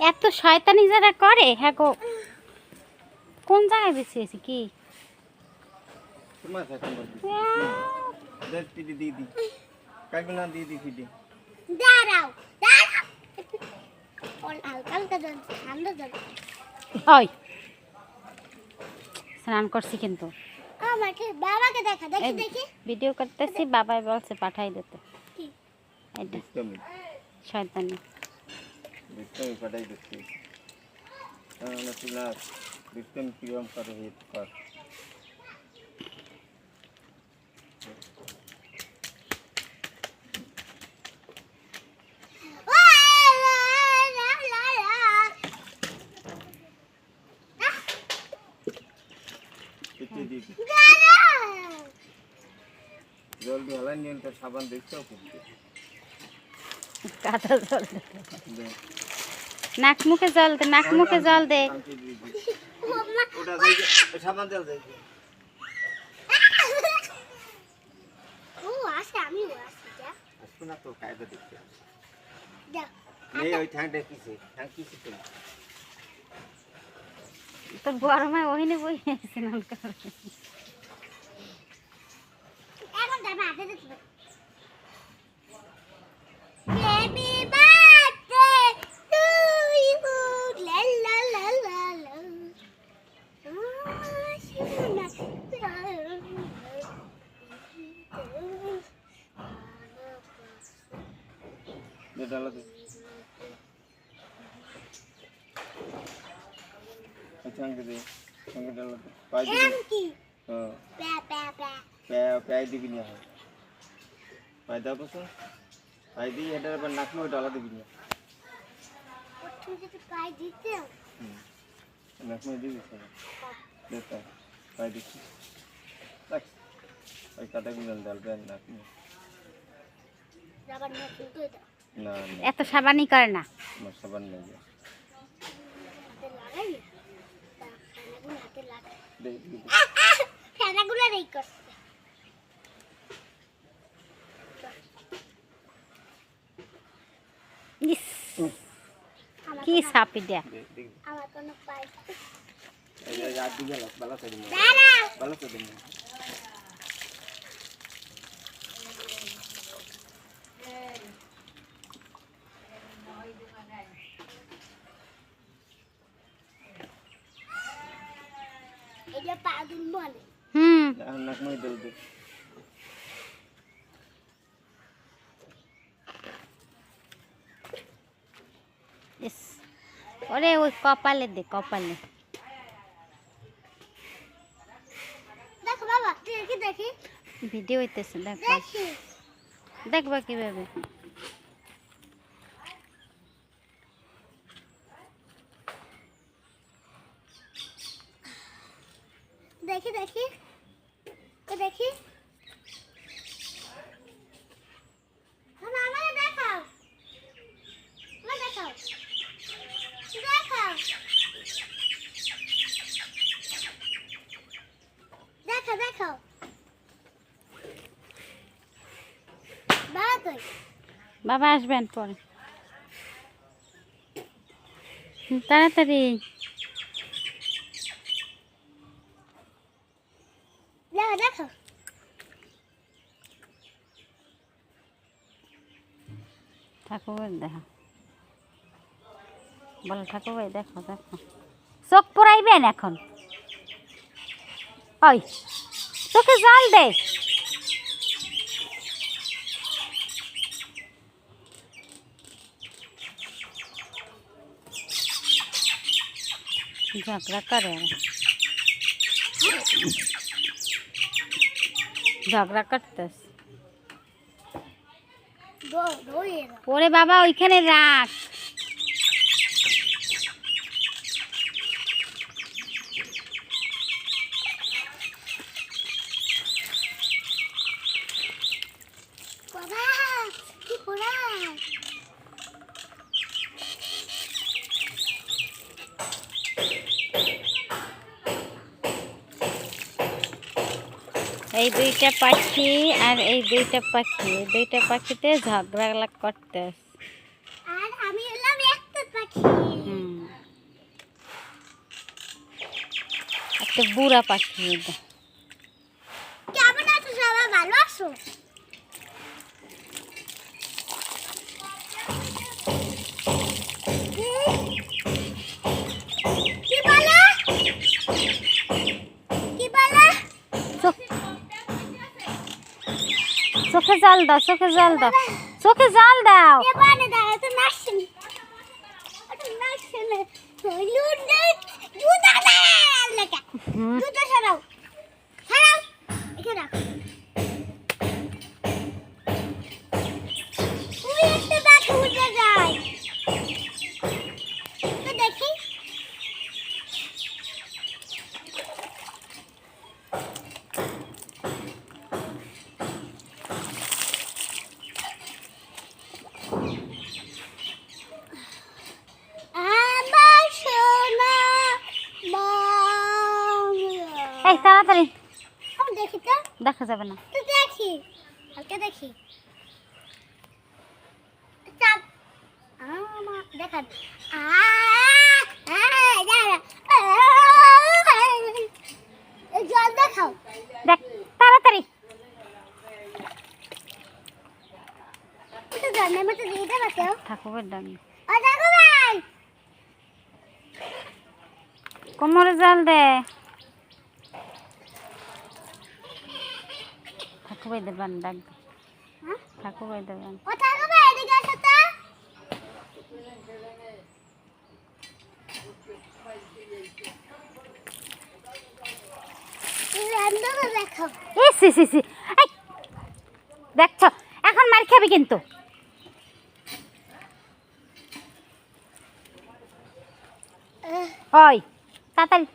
এত শয়তানি যারা করে হ্যাঁ গো? কোন জায়গায় বেঁচেছি কি? ওই। স্নান করছি কিন্তু। বাবাকে দেখা দেখি দেখি। ভিডিও করতেছি বাবাই বলছে পাঠাই দিতে? এটা শয়তানি। দুষ্টমি পাঠাই দিচ্ছি তাহলে তুই না দুষ্টমি কিরম করে হিট কর। পিটি দিয়ে দি। জল দিয়ে হালাই নিয়ে সাবান দেখতেও করতে কাদা জল। দে নাক মুখে জল দে নাক মুখে জল দে। তোর গরমে ওহিনে বই স্নান করে এখন ডালা দে ওই ঠ্যাংকে দে ঠ্যাংকে ডালা দে পাই দিবি? হ্যাঁ প্যা, প্যা, প্যা। পায়ে পায়ে দিবি না দাও বসো। আবার নাকি ওই ডালা দিবি না প্রথমে যদি পায়ে দিতাম, নাকি দিবি দে রাখ ওই কাটাগুলো নাকি তো এটা না না এত সাবানি করে না। সাবান নেই। কি সাপি দেয়া আমার কোনো পায়ে এই যে রাত দিকে ভালো করে দিবি দাঁড়াও ভালো করে দিবি এটা পা বলে। হুম। এখন নাক মুই দে দে ইস। ওরে ওই কপালে দে কপালে। দেখো বাবা দেখি দেখি। ভিডিও হইতেছে দেখবা দেখবা কীভাবে? দেখি দেখি তো দেখি মামা আমাকে দেখাও মা দেখাও দেখাও দেখো দেখো বাবা কই বাবা আসবেন পরে হুম, তাড়াতাড়ি দেখো দেখো ঠাকুর দেখো। বলো ঠাকুর ভাই দেখো দেখো। চোখ পড়াইবেন এখন? ওই, চোখে জল দে। ঝগড়া করে আবার। ঝগড়া করতেস দো দৌড়িয়ে দাও ওরে বাবা ওইখানে রাখ। এই দুইটা পাখি আর এই দুইটা পাখি। এই দুইটা পাখিতে ঝগড়া করতে আর আমি হলাম একটা পাখি। একটা বুড়া পাখি। কেমন আছো সবাই? ভালো আছো? জাল দাও চোখে জাল দাও। চোখে জাল দাও এবারে এই তাড়াতাড়ি। দেখি তো। দেখা যাবে না। তো দেখি। হালকা দেখি। চাপ। এই জল দেখাও। দেখ তাড়াতাড়ি। ঠাকুরের দেখো কোমরে জাল দে ঠাকুর দেবেন ডাক দে হ্যাঁ? ঠাকুর দেবেন ও দেখো ভাই এদিকে আসো তো রান্নাটা দেখাও এ সি সি সি। এই দেখছ এখন মার খাবি কিন্তু। ওই তাড়াতাড়ি।